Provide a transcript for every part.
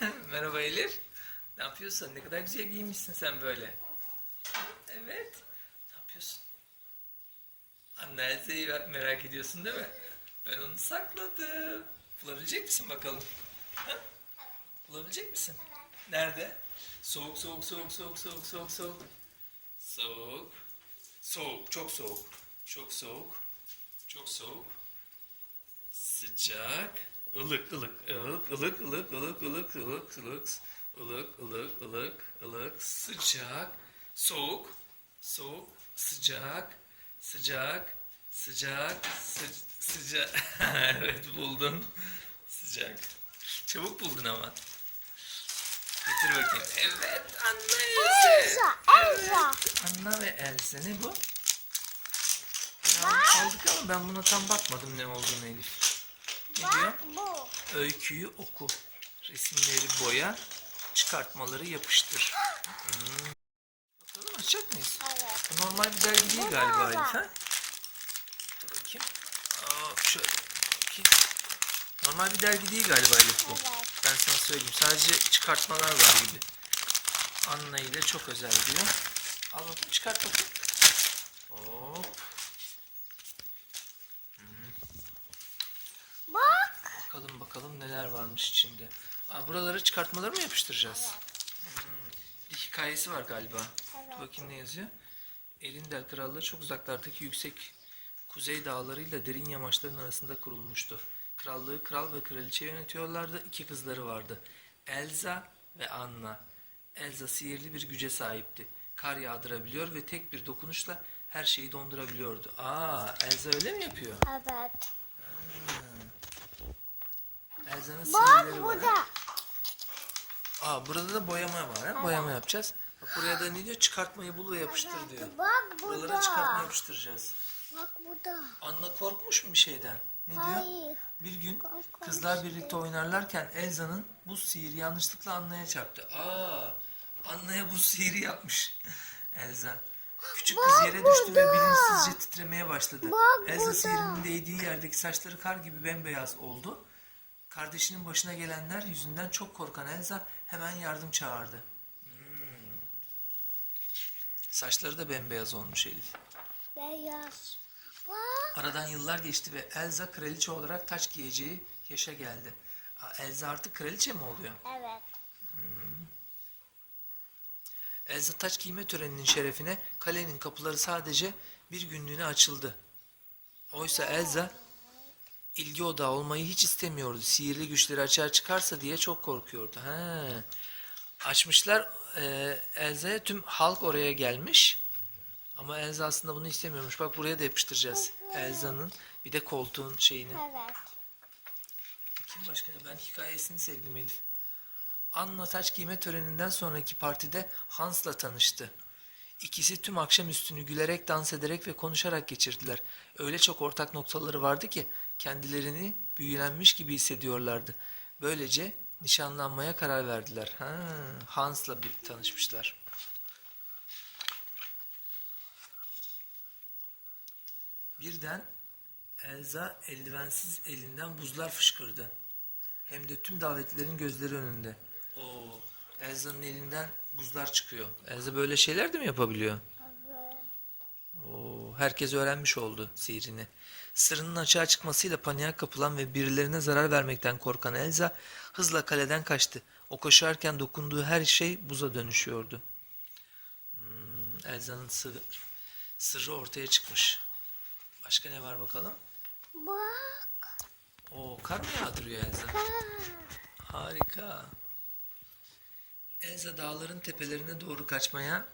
Merhaba Elif. Ne yapıyorsun? Ne kadar güzel giymişsin sen böyle. Evet. Ne yapıyorsun? Anne Elza'yı merak ediyorsun değil mi? Ben onu sakladım. Bulabilecek misin bakalım? Bulabilecek misin? Nerede? Soğuk, soğuk, soğuk, soğuk, soğuk, soğuk, soğuk. Soğuk. Soğuk, çok soğuk. Çok soğuk. Çok soğuk. Sıcak. Ilık ılık ılık ılık ılık ılık ılık ılık ılık ılık ılık ılık ılık sıcak soğuk soğuk sıcak sıcak sıcak sı- sıcak evet buldun sıcak çabuk buldun ama getir bakayım evet Anna Else Elsa, Elsa. Anna ve Else ne bu? Ya, aldık ama ben buna tam bakmadım ne olduğunu Elif. Ne diyor? Öyküyü oku. Resimleri boya. Çıkartmaları yapıştır. Hmm. Bakalım açacak mıyız? Evet. Bu normal bir dergi değil galiba Elif ha? Dur bakayım. Aa, şöyle bakayım. Normal bir dergi değil galiba Elif bu. Evet. Ben sana söyleyeyim. Sadece çıkartmalar var gibi. Anna ile çok özel diyor. Al bakayım çıkart bakayım. Hop. Bak. Bakalım neler varmış içinde. Aa, buraları çıkartmaları mı yapıştıracağız? Hmm, Bir hikayesi var galiba. Evet. Dur bakayım ne yazıyor. Elindel Krallığı çok uzaklardaki yüksek kuzey dağlarıyla derin yamaçların arasında kurulmuştu. Krallığı kral ve kraliçe yönetiyorlardı. İki kızları vardı. Elsa ve Anna. Elsa sihirli bir güce sahipti. Kar yağdırabiliyor ve tek bir dokunuşla her şeyi dondurabiliyordu. Aa, Elsa öyle mi yapıyor? Evet. Elsa'nın Bak sihirleri var. bu ha? da. Aa burada da boyama var ha? Boyama yapacağız. Bak buraya da ne diyor? Çıkartmayı bul ve yapıştır diyor. Bak bu Buralara çıkartma yapıştıracağız. Bak bu da. Anna korkmuş mu bir şeyden? Ne diyor? Hayır. Bir gün kızlar birlikte oynarlarken Elza'nın buz sihiri yanlışlıkla Anna'ya çarptı. Aa, Anna'ya buz sihiri yapmış Elza. Küçük kız yere düştü ve bilinçsizce titremeye başladı. Bak Elza burada. sihirinin değdiği yerdeki saçları kar gibi bembeyaz oldu. Kardeşinin başına gelenler yüzünden çok korkan Elza hemen yardım çağırdı. Hmm. Saçları da bembeyaz olmuş Elif. Beyaz. Aradan yıllar geçti ve Elsa kraliçe olarak taç giyeceği yaşa geldi. Aa, Elsa artık kraliçe mi oluyor? Evet. Elsa taç giyme töreninin şerefine kalenin kapıları sadece bir günlüğüne açıldı. Oysa Elsa ilgi odağı olmayı hiç istemiyordu. Sihirli güçleri açığa çıkarsa diye çok korkuyordu. He. Açmışlar e, Elsa'ya tüm halk oraya gelmiş. Ama Elsa aslında bunu istemiyormuş. Bak buraya da yapıştıracağız. Elsa'nın bir de koltuğun şeyini. Evet. Kim başka? Ben hikayesini sevdim Elif. Anna taç giyme töreninden sonraki partide Hans'la tanıştı. İkisi tüm akşam üstünü gülerek, dans ederek ve konuşarak geçirdiler. Öyle çok ortak noktaları vardı ki kendilerini büyülenmiş gibi hissediyorlardı. Böylece nişanlanmaya karar verdiler. Ha, Hans'la bir tanışmışlar. Birden Elza eldivensiz elinden buzlar fışkırdı. Hem de tüm davetlilerin gözleri önünde. Oo, Elza'nın elinden buzlar çıkıyor. Elza böyle şeyler de mi yapabiliyor? Evet. Oo, herkes öğrenmiş oldu sihrini. Sırrının açığa çıkmasıyla paniğe kapılan ve birilerine zarar vermekten korkan Elza hızla kaleden kaçtı. O koşarken dokunduğu her şey buza dönüşüyordu. Hmm, Elza'nın sırrı, sırrı ortaya çıkmış. Başka ne var bakalım? Bak. Oo, kar mı yağdırıyor Elza? Ha. Harika. Elsa dağların tepelerine doğru kaçmaya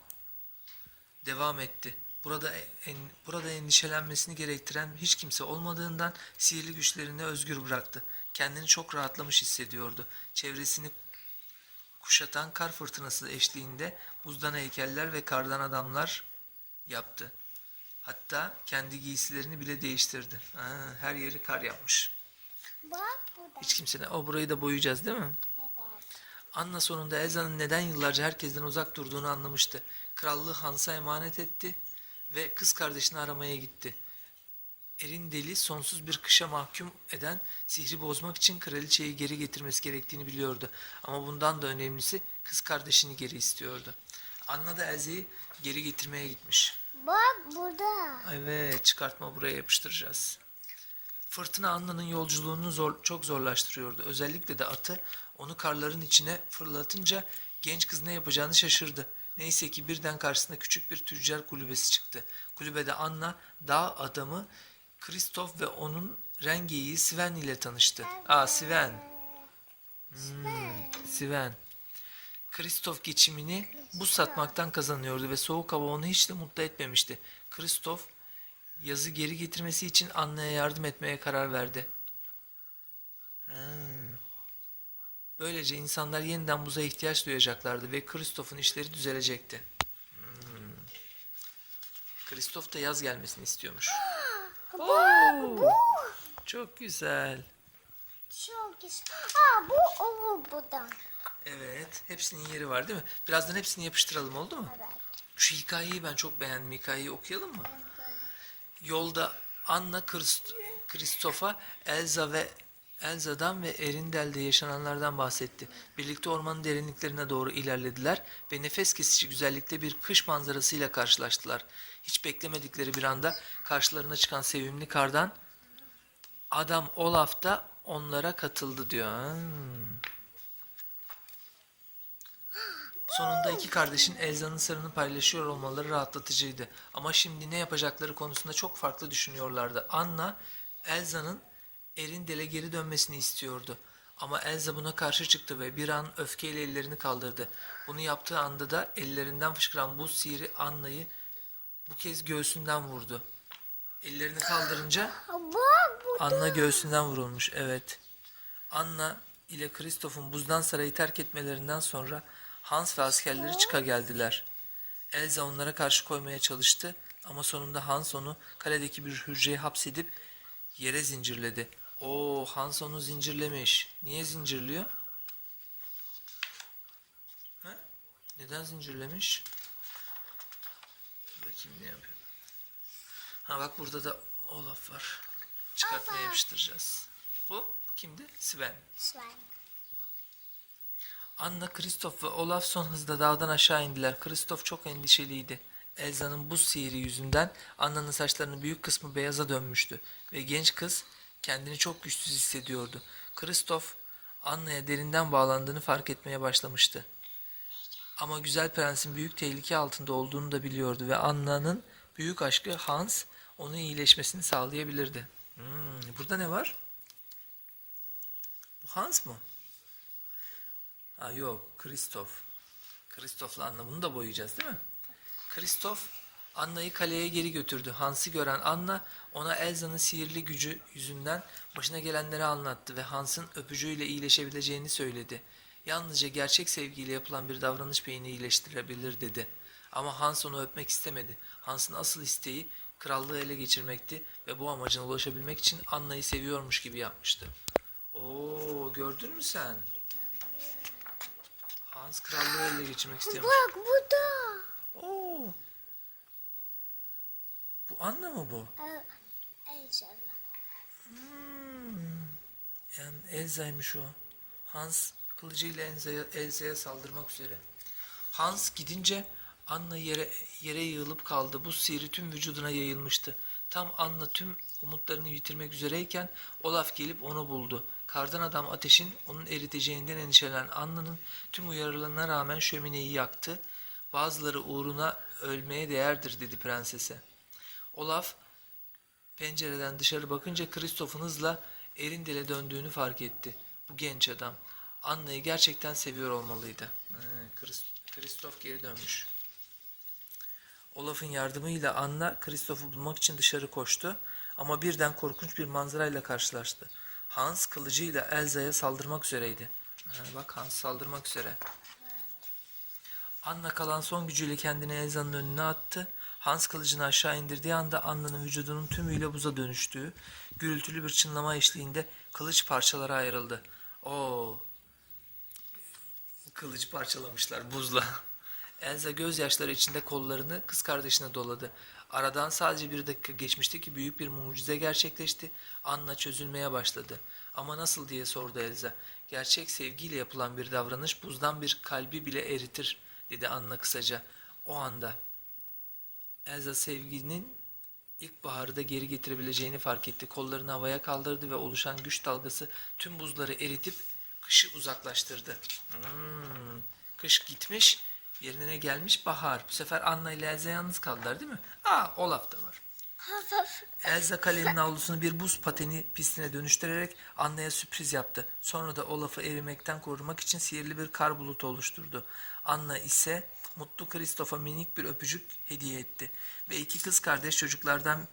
devam etti. Burada en, burada endişelenmesini gerektiren hiç kimse olmadığından sihirli güçlerini özgür bıraktı. Kendini çok rahatlamış hissediyordu. Çevresini kuşatan kar fırtınası eşliğinde buzdan heykeller ve kardan adamlar yaptı. Hatta kendi giysilerini bile değiştirdi. Ha, her yeri kar yapmış. Bak. Hiç kimse o burayı da boyayacağız değil mi? Anna sonunda Elza'nın neden yıllarca herkesten uzak durduğunu anlamıştı. Krallığı Hans'a emanet etti ve kız kardeşini aramaya gitti. Erindeli sonsuz bir kışa mahkum eden sihri bozmak için kraliçeyi geri getirmesi gerektiğini biliyordu. Ama bundan da önemlisi kız kardeşini geri istiyordu. Anna da Elza'yı geri getirmeye gitmiş. Bak burada. Evet çıkartma buraya yapıştıracağız. Fırtına Anna'nın yolculuğunu zor, çok zorlaştırıyordu. Özellikle de atı onu karların içine fırlatınca genç kız ne yapacağını şaşırdı. Neyse ki birden karşısına küçük bir tüccar kulübesi çıktı. Kulübede Anna dağ adamı Kristof ve onun rengeyi Sven ile tanıştı. Aa Sven. Hmm, Sven. Kristof geçimini buz satmaktan kazanıyordu ve soğuk hava onu hiç de mutlu etmemişti. Kristof yazı geri getirmesi için Anna'ya yardım etmeye karar verdi. Hmm. Böylece insanlar yeniden buza ihtiyaç duyacaklardı ve Kristof'un işleri düzelecekti. Hmm. Kristof da yaz gelmesini istiyormuş. Oo, çok güzel. Çok güzel. Aa bu o buradan. Evet, hepsinin yeri var değil mi? Birazdan hepsini yapıştıralım oldu mu? Evet. Şu hikayeyi ben çok beğendim. Hikayeyi okuyalım mı? Yolda Anna Krist- Kristof'a Elza ve Elza'dan ve Erindel'de yaşananlardan bahsetti. Birlikte ormanın derinliklerine doğru ilerlediler ve nefes kesici güzellikte bir kış manzarasıyla karşılaştılar. Hiç beklemedikleri bir anda karşılarına çıkan sevimli kardan adam Olaf da onlara katıldı diyor. Sonunda iki kardeşin Elza'nın sırrını paylaşıyor olmaları rahatlatıcıydı. Ama şimdi ne yapacakları konusunda çok farklı düşünüyorlardı. Anna, Elza'nın Erindel'e geri dönmesini istiyordu. Ama Elza buna karşı çıktı ve bir an öfkeyle ellerini kaldırdı. Bunu yaptığı anda da ellerinden fışkıran buz sihiri Anna'yı bu kez göğsünden vurdu. Ellerini kaldırınca. Anna göğsünden vurulmuş, evet. Anna ile Kristof'un buzdan sarayı terk etmelerinden sonra Hans ve askerleri çıka geldiler. Elza onlara karşı koymaya çalıştı ama sonunda Hans onu kaledeki bir hücreye hapsedip yere zincirledi. Oo, Hans onu zincirlemiş. Niye zincirliyor? Ha? Neden zincirlemiş? Bakayım ne yapıyor. Ha bak burada da Olaf var. Çıkartmaya yapıştıracağız. Bu kimdi? Sven. Sven. Anna, Kristoff ve Olaf son hızda dağdan aşağı indiler. Kristoff çok endişeliydi. Elza'nın buz sihiri yüzünden Anna'nın saçlarının büyük kısmı beyaza dönmüştü ve genç kız kendini çok güçsüz hissediyordu. Kristoff Anna'ya derinden bağlandığını fark etmeye başlamıştı. Ama güzel prensin büyük tehlike altında olduğunu da biliyordu ve Anna'nın büyük aşkı Hans onun iyileşmesini sağlayabilirdi. Hmm, burada ne var? Bu Hans mı? Ha yok, Kristof. Kristof'la Anna bunu da boyayacağız değil mi? Kristof Anna'yı kaleye geri götürdü. Hans'ı gören Anna ona Elza'nın sihirli gücü yüzünden başına gelenleri anlattı ve Hans'ın öpücüğüyle iyileşebileceğini söyledi. Yalnızca gerçek sevgiyle yapılan bir davranış beyni iyileştirebilir dedi. Ama Hans onu öpmek istemedi. Hans'ın asıl isteği krallığı ele geçirmekti ve bu amacına ulaşabilmek için Anna'yı seviyormuş gibi yapmıştı. Oo, gördün mü sen? Hans krallığı ele geçirmek istiyormuş. Bak burada. Oo. Bu Anna mı bu? Ee, Ejderha. Yani Elza'ymış o. Hans kılıcıyla Elza'ya, Elza'ya saldırmak üzere. Hans gidince Anna yere, yere yığılıp kaldı. Bu sihri tüm vücuduna yayılmıştı. Tam Anna tüm umutlarını yitirmek üzereyken Olaf gelip onu buldu. Kardan adam ateşin onun eriteceğinden endişelenen Anna'nın tüm uyarılarına rağmen şömineyi yaktı. Bazıları uğruna ölmeye değerdir dedi prensese. Olaf Pencereden dışarı bakınca Kristof'un hızla Erindel'e döndüğünü fark etti. Bu genç adam. Anna'yı gerçekten seviyor olmalıydı. Kristof geri dönmüş. Olaf'ın yardımıyla Anna Kristof'u bulmak için dışarı koştu ama birden korkunç bir manzarayla karşılaştı. Hans kılıcıyla Elza'ya saldırmak üzereydi. He, bak Hans saldırmak üzere. Anna kalan son gücüyle kendini Elza'nın önüne attı. Hans kılıcını aşağı indirdiği anda Anna'nın vücudunun tümüyle buza dönüştüğü, gürültülü bir çınlama eşliğinde kılıç parçalara ayrıldı. Oo, kılıcı parçalamışlar buzla. Elsa gözyaşları içinde kollarını kız kardeşine doladı. Aradan sadece bir dakika geçmişti ki büyük bir mucize gerçekleşti. Anna çözülmeye başladı. Ama nasıl diye sordu Elsa. Gerçek sevgiyle yapılan bir davranış buzdan bir kalbi bile eritir dedi Anna kısaca. O anda Elsa sevginin ilkbaharı da geri getirebileceğini fark etti. Kollarını havaya kaldırdı ve oluşan güç dalgası tüm buzları eritip kışı uzaklaştırdı. Hmm, kış gitmiş, yerine ne gelmiş? Bahar. Bu sefer Anna ile Elsa yalnız kaldılar değil mi? Aa, Olaf da var. Elsa kalenin avlusunu bir buz pateni pistine dönüştürerek Anna'ya sürpriz yaptı. Sonra da Olaf'ı erimekten korumak için sihirli bir kar bulutu oluşturdu. Anna ise mutlu Kristof'a minik bir öpücük hediye etti. Ve iki kız kardeş çocuklardan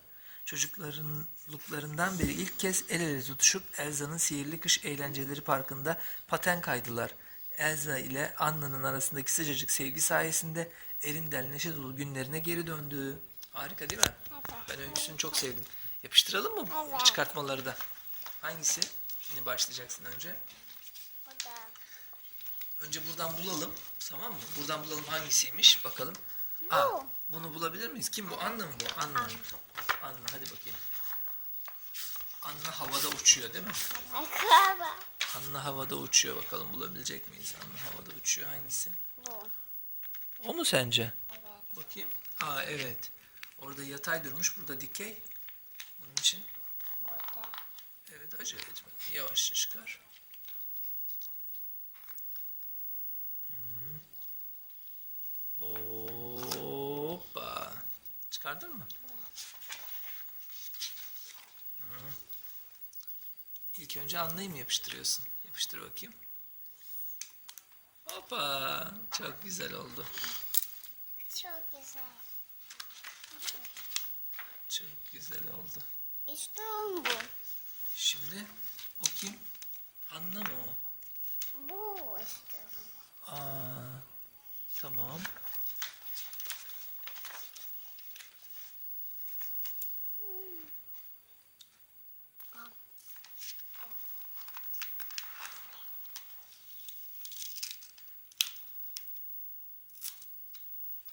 çocuklarından beri ilk kez el ele tutuşup Elsa'nın sihirli kış eğlenceleri parkında paten kaydılar. Elsa ile Anna'nın arasındaki sıcacık sevgi sayesinde Erindel neşe dolu günlerine geri döndü. Harika değil mi? Ben öyküsünü çok sevdim. Yapıştıralım mı bu çıkartmaları da? Hangisi? Şimdi başlayacaksın önce. Önce buradan bulalım. Tamam mı? Buradan bulalım hangisiymiş. Bakalım. Aa, bunu bulabilir miyiz? Kim bu? Anna mı bu? Anna. Anna hadi bakayım. Anna havada uçuyor değil mi? Anna havada uçuyor. Bakalım bulabilecek miyiz? Anna havada uçuyor. Hangisi? Bu. O mu sence? Evet. Bakayım. Aa evet. Orada yatay durmuş. Burada dikey. Onun için Burada. evet acele etme. Yavaşça çıkar. Hoppa. Çıkardın mı? Hı. İlk önce anlayı mı yapıştırıyorsun? Yapıştır bakayım. Hoppa. Çok güzel oldu. Çok güzel. Çok güzel oldu. İşte bu. Şimdi o kim? Anna mı o? Bu işte. Aa, tamam.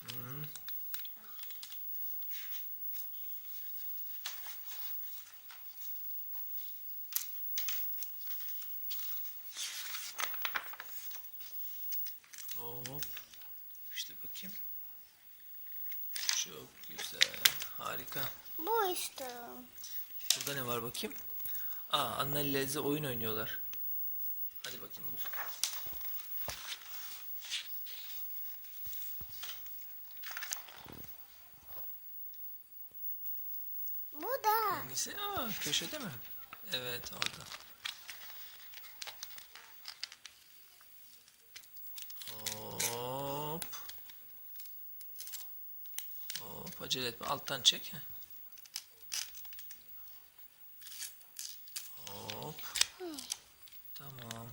Hmm. Hop. İşte bakayım. Çok güzel. Harika. Bu işte. Burada ne var bakayım? Aa Anna ile Elza oyun oynuyorlar. Hadi bakayım bul. Bu da. Hangisi? Aa köşede mi? Evet orada. Hop. Hop acele etme. Alttan çek. heh. Hop. Tamam.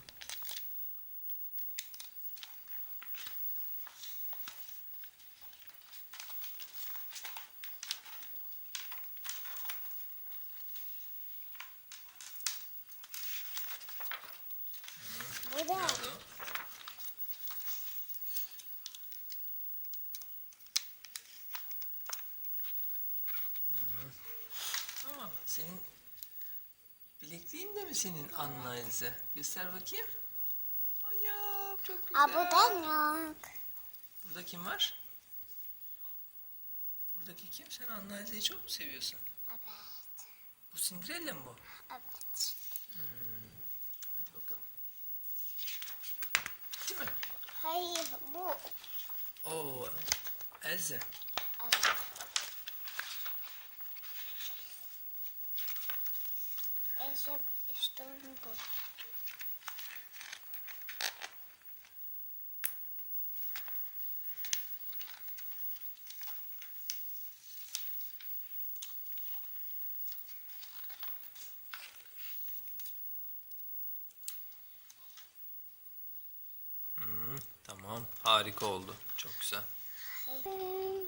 Nerede o? Hı. Aa, senin bilekliğin de mi senin Anna Elze? Göster bakayım. Ay ya çok güzel. Aa, bu da yok. Burada kim var? Buradaki kim? Sen Elze'yi çok mu seviyorsun? Evet. Bu Cinderella mı bu? Evet. Hadi bakalım. Değil mi? Hayır bu. Oo, Elze. Evet. İşte, işte bu. Hı, tamam, harika oldu. Çok güzel.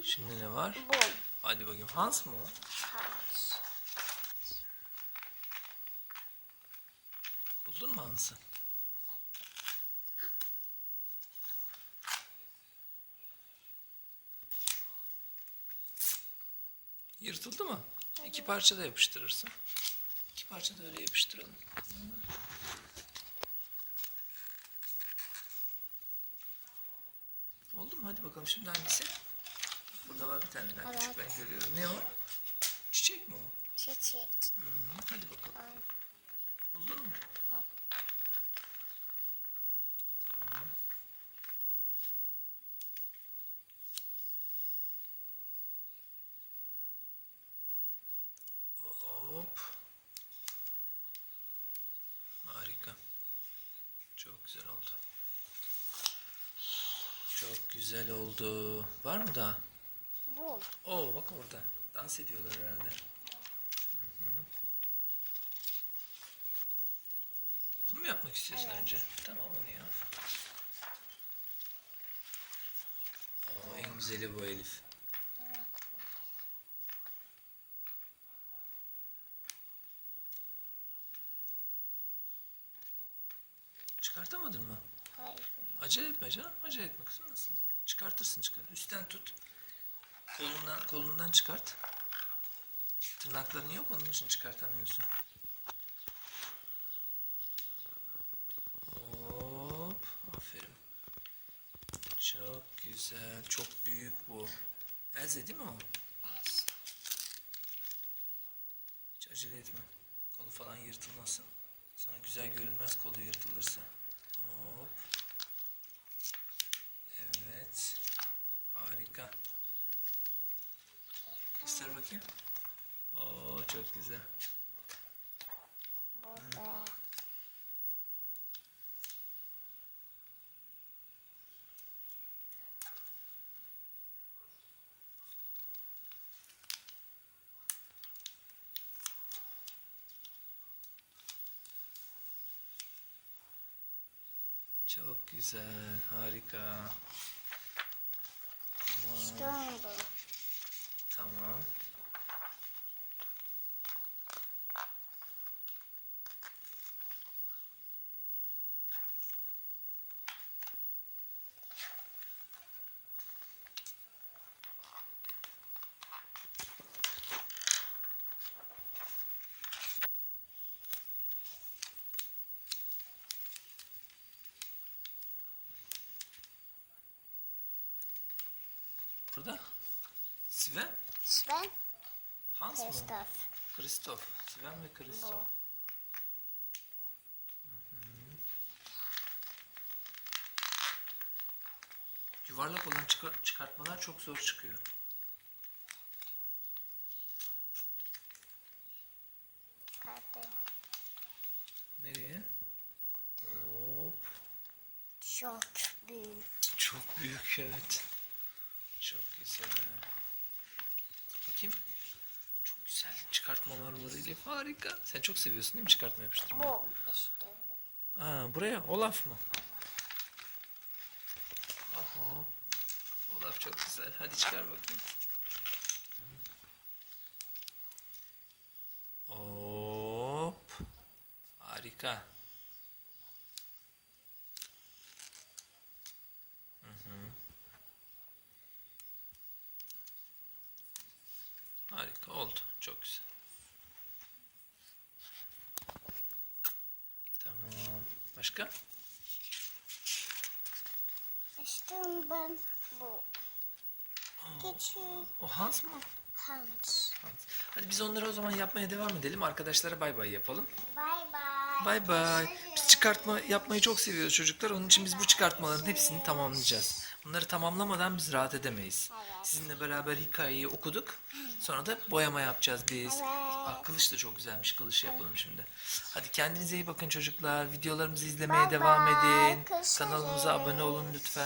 Şimdi ne var? Bu. Hadi bakayım. Hans mı o? Hans. Buldun mu anısı? Yırtıldı mı? Evet. İki parça da yapıştırırsın. İki parça da öyle yapıştıralım. Oldu mu? Hadi bakalım şimdi hangisi? Burada var bir tane daha evet. küçük ben görüyorum. Ne o? Çiçek mi o? Çiçek. Hı -hı. Hadi bakalım. Buldun mu? Oldu. Var mı daha? Bu. Oo bak orada. Dans ediyorlar herhalde. Hı hı. Bunu mu yapmak istiyorsun Evet. önce? Tamam onu yap. Oo, en güzeli bu Elif. Çıkartamadın mı? Hayır. Acele etme canım. Acele etme kızım. Nasıl? Çıkartırsın çıkart. Üstten tut. Kolundan, kolundan çıkart. Tırnakların yok onun için çıkartamıyorsun. Hop. Aferin. Çok güzel. Çok büyük bu. Elze değil mi o? Beş. Hiç acele etme. Kolu falan yırtılmasın. Sana güzel görünmez kolu yırtılırsa. Hop. Evet. Harika. Göster bakayım. Oo çok güzel. Çok güzel. Harika. Tamam. İşte bu. Tamam. Burada. Sven? Sven. Hans mı? Kristoff. Kristoff. Sven ve Kristoff. Bu. Yuvarlak olan çıkar- çıkartmalar çok zor çıkıyor. Çıkarttım. Nereye? Hop. Çok büyük. Çok büyük evet. Çok güzel. Bakayım. Çok güzel çıkartmalar var Elif. Harika. Sen çok seviyorsun değil mi çıkartma yapıştırmayı? Bu. İşte. Aa, buraya Olaf mı? Aha. Olaf çok güzel. Hadi çıkar bakayım. Hop. Harika. Hı hı. Harika oldu. Çok güzel. Tamam. Başka? İşte ben bu. Küçük O Hans mı? Hans. Hans. Hadi biz onları o zaman yapmaya devam edelim. Arkadaşlara bay bay yapalım. Bye bye. Bay bay. Biz çıkartma yapmayı çok seviyoruz çocuklar. Onun için biz bu çıkartmaların hepsini tamamlayacağız. Bunları tamamlamadan biz rahat edemeyiz. Evet. Sizinle beraber hikayeyi okuduk. Sonra da boyama yapacağız biz. Aa, kılıç da çok güzelmiş. Kılıç yapalım şimdi. Hadi kendinize iyi bakın çocuklar. Videolarımızı izlemeye Bye devam bye edin. Kanalımıza abone olun lütfen.